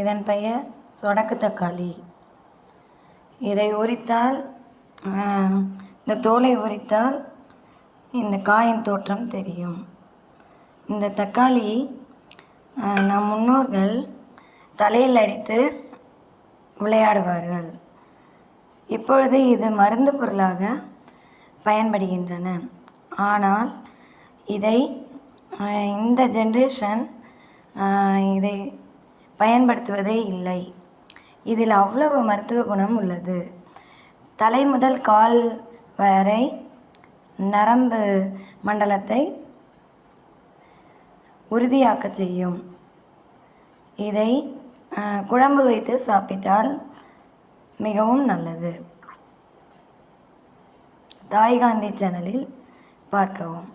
இதன் பெயர் சொடக்கு தக்காளி. இதை உரித்தால் இந்த தோலை உரித்தால் இந்த காயின் தோற்றம் தெரியும். இந்த தக்காளி நம் முன்னோர்கள் தலையில் அடித்து விளையாடுவார்கள். இப்பொழுது இது மருந்து பொருளாக பயன்படுகின்றன. ஆனால் இதை இந்த ஜென்ரேஷன் இதை பயன்படுத்துவதே இல்லை. இதில் அவ்வளவு மருத்துவ குணம் உள்ளது. தலை முதல் கால் வரை நரம்பு மண்டலத்தை உறுதியாக்கச் செய்யும். இதை குழம்பு வைத்து சாப்பிட்டால் மிகவும் நல்லது. தாய் காந்தி சேனலில் பார்க்கவும்.